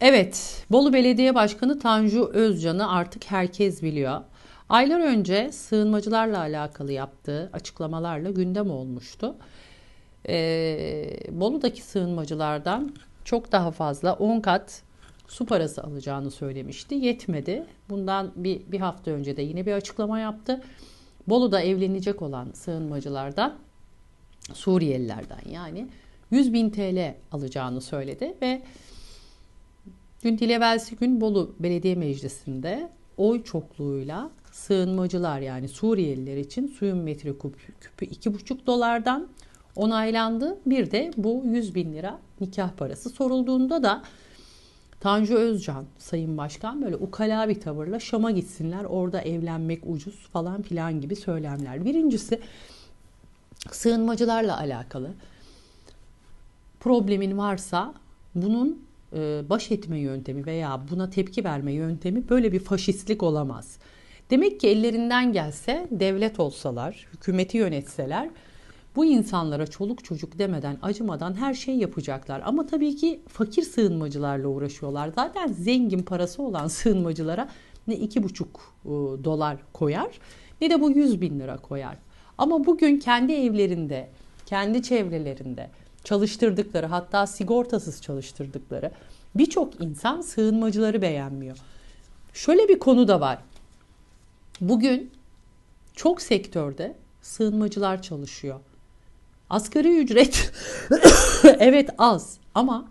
Evet, Bolu Belediye Başkanı Tanju Özcan'ı artık herkes biliyor. Aylar önce sığınmacılarla alakalı yaptığı açıklamalarla gündem olmuştu. Ee, Bolu'daki sığınmacılardan çok daha fazla 10 kat su parası alacağını söylemişti. Yetmedi. Bundan bir, bir hafta önce de yine bir açıklama yaptı. Bolu'da evlenecek olan sığınmacılardan Suriyelilerden yani 100 bin TL alacağını söyledi ve dün değil evvelsi gün Bolu Belediye Meclisi'nde oy çokluğuyla sığınmacılar yani Suriyeliler için suyun metreküpü 2,5 dolardan onaylandı. Bir de bu 100 bin lira nikah parası sorulduğunda da Tanju Özcan Sayın Başkan böyle ukala bir tavırla Şam'a gitsinler orada evlenmek ucuz falan filan gibi söylemler. Birincisi sığınmacılarla alakalı problemin varsa bunun baş etme yöntemi veya buna tepki verme yöntemi böyle bir faşistlik olamaz. Demek ki ellerinden gelse devlet olsalar, hükümeti yönetseler bu insanlara çoluk çocuk demeden acımadan her şeyi yapacaklar. Ama tabii ki fakir sığınmacılarla uğraşıyorlar. Zaten zengin parası olan sığınmacılara ne iki buçuk e, dolar koyar ne de bu yüz bin lira koyar. Ama bugün kendi evlerinde, kendi çevrelerinde çalıştırdıkları hatta sigortasız çalıştırdıkları birçok insan sığınmacıları beğenmiyor. Şöyle bir konu da var. Bugün çok sektörde sığınmacılar çalışıyor. Asgari ücret evet az ama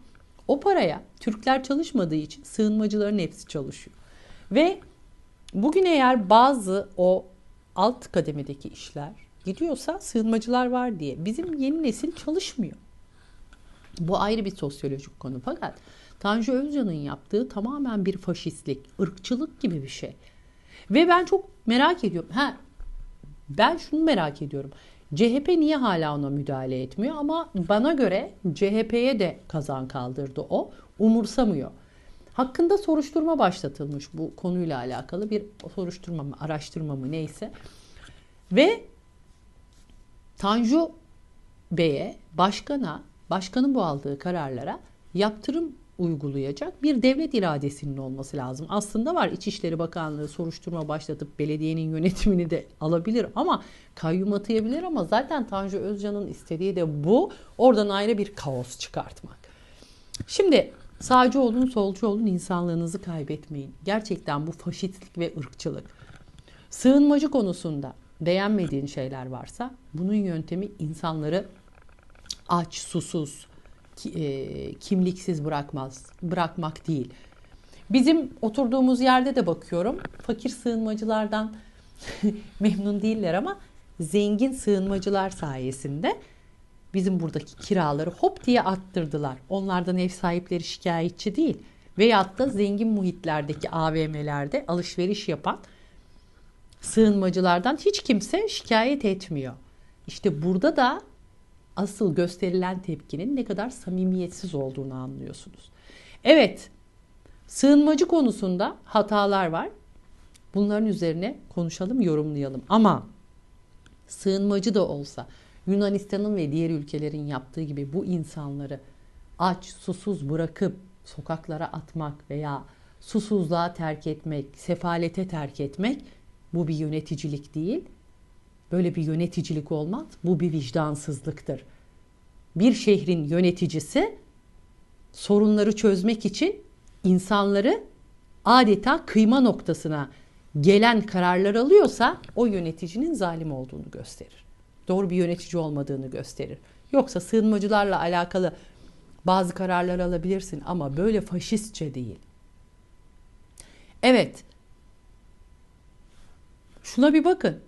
o paraya Türkler çalışmadığı için sığınmacıların hepsi çalışıyor. Ve bugün eğer bazı o alt kademedeki işler gidiyorsa sığınmacılar var diye bizim yeni nesil çalışmıyor. Bu ayrı bir sosyolojik konu fakat Tanju Özcan'ın yaptığı tamamen bir faşistlik, ırkçılık gibi bir şey. Ve ben çok merak ediyorum. Ha, ben şunu merak ediyorum. CHP niye hala ona müdahale etmiyor? Ama bana göre CHP'ye de kazan kaldırdı o. Umursamıyor. Hakkında soruşturma başlatılmış bu konuyla alakalı bir soruşturma mı, araştırma mı neyse. Ve Tanju Bey'e, başkana, başkanın bu aldığı kararlara yaptırım uygulayacak bir devlet iradesinin olması lazım. Aslında var İçişleri Bakanlığı soruşturma başlatıp belediyenin yönetimini de alabilir ama kayyum atayabilir ama zaten Tanju Özcan'ın istediği de bu. Oradan ayrı bir kaos çıkartmak. Şimdi sağcı olun solcu olun insanlığınızı kaybetmeyin. Gerçekten bu faşistlik ve ırkçılık. Sığınmacı konusunda beğenmediğin şeyler varsa bunun yöntemi insanları aç, susuz, e, kimliksiz bırakmaz, bırakmak değil. Bizim oturduğumuz yerde de bakıyorum. Fakir sığınmacılardan memnun değiller ama zengin sığınmacılar sayesinde bizim buradaki kiraları hop diye attırdılar. Onlardan ev sahipleri şikayetçi değil. Veyahut da zengin muhitlerdeki AVM'lerde alışveriş yapan sığınmacılardan hiç kimse şikayet etmiyor. İşte burada da asıl gösterilen tepkinin ne kadar samimiyetsiz olduğunu anlıyorsunuz. Evet, sığınmacı konusunda hatalar var. Bunların üzerine konuşalım, yorumlayalım. Ama sığınmacı da olsa Yunanistan'ın ve diğer ülkelerin yaptığı gibi bu insanları aç, susuz bırakıp sokaklara atmak veya susuzluğa terk etmek, sefalete terk etmek bu bir yöneticilik değil. Böyle bir yöneticilik olmaz. Bu bir vicdansızlıktır. Bir şehrin yöneticisi sorunları çözmek için insanları adeta kıyma noktasına gelen kararlar alıyorsa o yöneticinin zalim olduğunu gösterir. Doğru bir yönetici olmadığını gösterir. Yoksa sığınmacılarla alakalı bazı kararlar alabilirsin ama böyle faşistçe değil. Evet. Şuna bir bakın.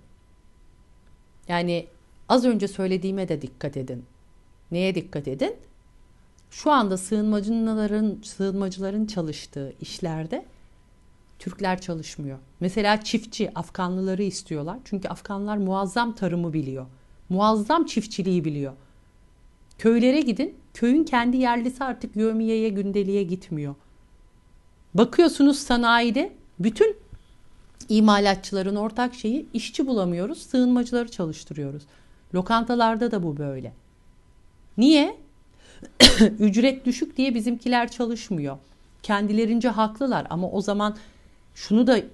Yani az önce söylediğime de dikkat edin. Neye dikkat edin? Şu anda sığınmacıların sığınmacıların çalıştığı işlerde Türkler çalışmıyor. Mesela çiftçi Afganlıları istiyorlar. Çünkü Afganlar muazzam tarımı biliyor. Muazzam çiftçiliği biliyor. Köylere gidin. Köyün kendi yerlisi artık yövmiyeye, gündeliğe gitmiyor. Bakıyorsunuz sanayide bütün imalatçıların ortak şeyi işçi bulamıyoruz, sığınmacıları çalıştırıyoruz. Lokantalarda da bu böyle. Niye? Ücret düşük diye bizimkiler çalışmıyor. kendilerince haklılar ama o zaman şunu da e,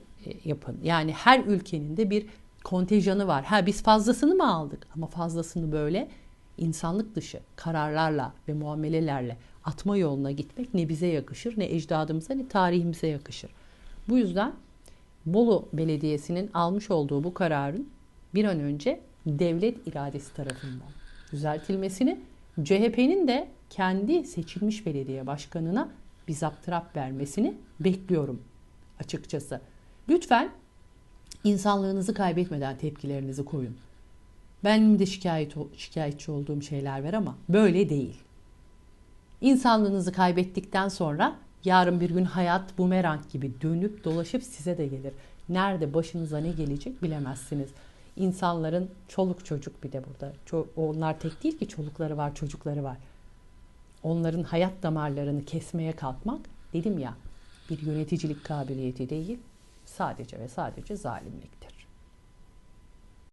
yapın. Yani her ülkenin de bir kontenjanı var. Ha biz fazlasını mı aldık? Ama fazlasını böyle insanlık dışı kararlarla ve muamelelerle atma yoluna gitmek ne bize yakışır ne ecdadımıza ne tarihimize yakışır. Bu yüzden Bolu Belediyesi'nin almış olduğu bu kararın bir an önce devlet iradesi tarafından düzeltilmesini, CHP'nin de kendi seçilmiş belediye başkanına bir zaptırap vermesini bekliyorum açıkçası. Lütfen insanlığınızı kaybetmeden tepkilerinizi koyun. Benim de şikayet, şikayetçi olduğum şeyler var ama böyle değil. İnsanlığınızı kaybettikten sonra yarın bir gün hayat bumerang gibi dönüp dolaşıp size de gelir. Nerede başınıza ne gelecek bilemezsiniz. İnsanların çoluk çocuk bir de burada. Onlar tek değil ki çolukları var, çocukları var. Onların hayat damarlarını kesmeye kalkmak dedim ya bir yöneticilik kabiliyeti değil, sadece ve sadece zalimliktir.